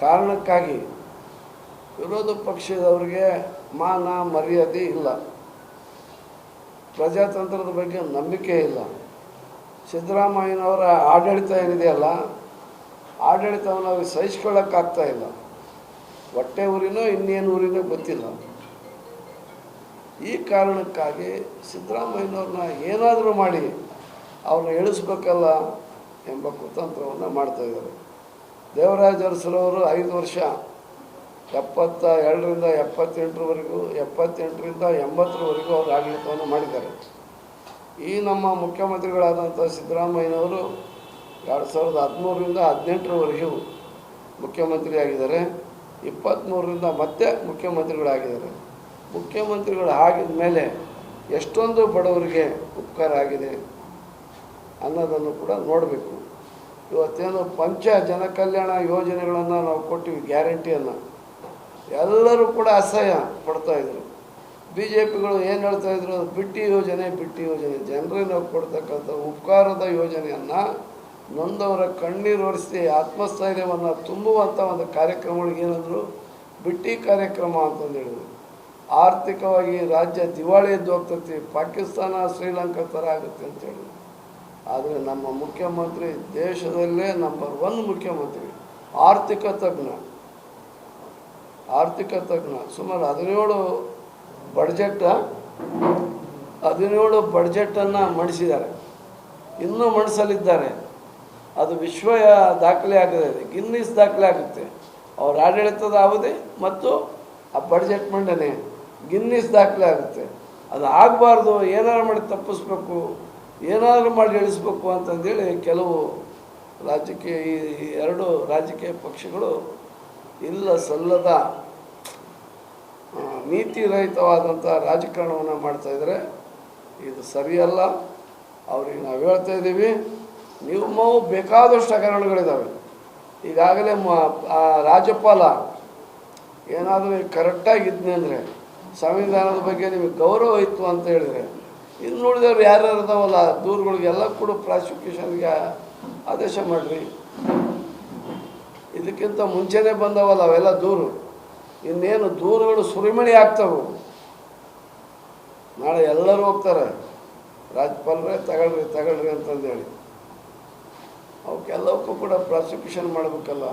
ಕಾರಣಕ್ಕಾಗಿ ವಿರೋಧ ಪಕ್ಷದವರಿಗೆ ಮಾನ ಮರ್ಯಾದೆ ಇಲ್ಲ. ಪ್ರಜಾತಂತ್ರದ ಬಗ್ಗೆ ನಂಬಿಕೆ ಇಲ್ಲ. ಸಿದ್ದರಾಮಯ್ಯನವರ ಆಡಳಿತ ಏನಿದೆಯಲ್ಲ, ಆಡಳಿತವನ್ನು ಅವ್ರಿಗೆ ಸಹಿಸ್ಕೊಳ್ಳೋಕ್ಕಾಗ್ತಾ ಇಲ್ಲ. ಹೊಟ್ಟೆ ಊರಿನೋ ಇನ್ನೇನು ಊರಿನೋ ಗೊತ್ತಿಲ್ಲ. ಈ ಕಾರಣಕ್ಕಾಗಿ ಸಿದ್ದರಾಮಯ್ಯನವ್ರನ್ನ ಏನಾದರೂ ಮಾಡಿ ಅವ್ರನ್ನ ಇಳಿಸ್ಬೇಕಲ್ಲ ಎಂಬ ಕುತಂತ್ರವನ್ನು ಮಾಡ್ತಾಯಿದ್ದಾರೆ ದೇವರಾಜ ಅರಸರವರು ಐದು ವರ್ಷ. ಎಪ್ಪತ್ತ ಎರಡರಿಂದ ಎಪ್ಪತ್ತೆಂಟರವರೆಗೂ, ಎಪ್ಪತ್ತೆಂಟರಿಂದ ಎಂಬತ್ತರವರೆಗೂ ಅವರು ಆಡಳಿತವನ್ನು ಮಾಡಿದ್ದಾರೆ. ಈ ನಮ್ಮ ಮುಖ್ಯಮಂತ್ರಿಗಳಾದಂಥ ಸಿದ್ದರಾಮಯ್ಯನವರು ಎರಡು ಸಾವಿರದ ಹದಿಮೂರರಿಂದ ಹದಿನೆಂಟರವರೆಗೂ ಮುಖ್ಯಮಂತ್ರಿಯಾಗಿದ್ದಾರೆ. ಇಪ್ಪತ್ತ್ಮೂರರಿಂದ ಮತ್ತೆ ಮುಖ್ಯಮಂತ್ರಿಗಳಾಗಿದ್ದಾರೆ. ಮುಖ್ಯಮಂತ್ರಿಗಳು ಆಗಿದ ಮೇಲೆ ಎಷ್ಟೊಂದು ಬಡವರಿಗೆ ಉಪಕಾರ ಆಗಿದೆ ಅನ್ನೋದನ್ನು ಕೂಡ ನೋಡಬೇಕು. ಇವತ್ತೇನು ಪಂಚ ಜನಕಲ್ಯಾಣ ಯೋಜನೆಗಳನ್ನು ನಾವು ಕೊಟ್ಟಿವಿ ಗ್ಯಾರಂಟಿಯನ್ನು ಎಲ್ಲರೂ ಕೂಡ ಅಸಹ್ಯ ಪಡ್ತಾಯಿದ್ರು ಬಿ ಜೆ ಪಿಗಳು ಏನು ಹೇಳ್ತಾಯಿದ್ರು ಬಿಟ್ಟಿ ಯೋಜನೆ ಬಿಟ್ಟಿ ಯೋಜನೆ. ಜನರಿಗೆ ನಾವು ಕೊಡ್ತಕ್ಕಂಥ ಉಪಕಾರದ ಯೋಜನೆಯನ್ನು ನೊಂದವರ ಕಣ್ಣೀರು ಒರೆಸಿ ಆತ್ಮಸ್ಥೈರ್ಯವನ್ನು ತುಂಬುವಂಥ ಒಂದು ಕಾರ್ಯಕ್ರಮಗಳಿಗೆ ಏನಂದರು, ಬಿಟ್ಟಿ ಕಾರ್ಯಕ್ರಮ ಅಂತಂದು ಹೇಳಿದ್ರು. ಆರ್ಥಿಕವಾಗಿ ರಾಜ್ಯ ದಿವಾಳಿ ಎದ್ದು ಹೋಗ್ತೈತಿ ಪಾಕಿಸ್ತಾನ, ಶ್ರೀಲಂಕಾ ಥರ ಆಗುತ್ತೆ ಅಂತ ಹೇಳಿದ್ರು. ಆದರೆ ನಮ್ಮ ಮುಖ್ಯಮಂತ್ರಿ ದೇಶದಲ್ಲೇ ನಂಬರ್ ಒನ್ ಮುಖ್ಯಮಂತ್ರಿ. ಆರ್ಥಿಕ ತಜ್ಞ. ಆರ್ಥಿಕ ತಜ್ಞ. ಸುಮಾರು ಹದಿನೇಳು ಬಡ್ಜೆಟ್ ಹದಿನೇಳು ಬಡ್ಜೆಟನ್ನು ಮಂಡಿಸಿದ್ದಾರೆ. ಇನ್ನೂ ಮಂಡಿಸಲಿದ್ದಾರೆ. ಅದು ವಿಶ್ವ ದಾಖಲೆ ಆಗಿದೆ. ಗಿನ್ನಿಸ್ ದಾಖಲೆ ಆಗುತ್ತೆ. ಅವ್ರ ಆಡಳಿತದ ಅವಧಿ ಮತ್ತು ಆ ಬಡ್ಜೆಟ್ ಮಂಡನೆ. ಗಿನ್ನಿಸ್ ದಾಖಲೆ ಆಗುತ್ತೆ. ಅದು ಆಗಬಾರ್ದು. ಏನಾರು ಮಾಡಿ ತಪ್ಪಿಸ್ಬೇಕು. ಏನಾದರೂ ಮಾಡಿ ಇಳಿಸ್ಬೇಕು ಅಂತಂದೇಳಿ ಕೆಲವು ರಾಜಕೀಯ, ಈ ಎರಡು ರಾಜಕೀಯ ಪಕ್ಷಗಳು ಇಲ್ಲ ಸಲ್ಲದ ನೀತಿ ನೀತಿರಹಿತವಾದಂಥ ರಾಜಕಾರಣವನ್ನು ಮಾಡ್ತಾಯಿದ್ದಾರೆ ಇದು ಸರಿಯಲ್ಲ. ಅವ್ರಿಗೆ ನಾವು ಹೇಳ್ತಾ ಇದ್ದೀವಿ ನಿಮ್ಮವು ಬೇಕಾದಷ್ಟು ಹಗರಣಗಳಿದ್ದಾವೆ ಈಗಾಗಲೇ ಮ ರಾಜ್ಯಪಾಲ ಏನಾದರೂ ಕರೆಕ್ಟಾಗಿ ಇದ್ನೆ ಅಂದರೆ, ಸಂವಿಧಾನದ ಬಗ್ಗೆ ನಿಮಗೆ ಗೌರವ ಇತ್ತು ಅಂತ ಹೇಳಿದರೆ ಇನ್ನು ನೋಡಿದವ್ರು ಯಾರ್ಯಾರು ಇದಾವಲ್ಲ, ದೂರುಗಳಿಗೆಲ್ಲ ಕೂಡ ಪ್ರಾಸಿಕ್ಯೂಷನ್ಗೆ ಆದೇಶ ಮಾಡಿರಿ. ಇದಕ್ಕಿಂತ ಮುಂಚೆನೇ ಬಂದವಲ್ಲ ಅವೆಲ್ಲ ದೂರು. ಇನ್ನೇನು ದೂರುಗಳು ಸುರಿಮಣಿ ಆಗ್ತವೆ. ನಾಳೆ ಎಲ್ಲರೂ ಹೋಗ್ತಾರೆ. ರಾಜ್ಯಪಾಲರೇ ತಗೊಳ್ರಿ ತಗೊಳ್ರಿ ಅಂತಂದೇಳಿ. ಅವಕ್ಕೆಲ್ಲವಕ್ಕೂ ಕೂಡ ಪ್ರಾಸಿಕ್ಯೂಷನ್ ಮಾಡಬೇಕಲ್ಲ.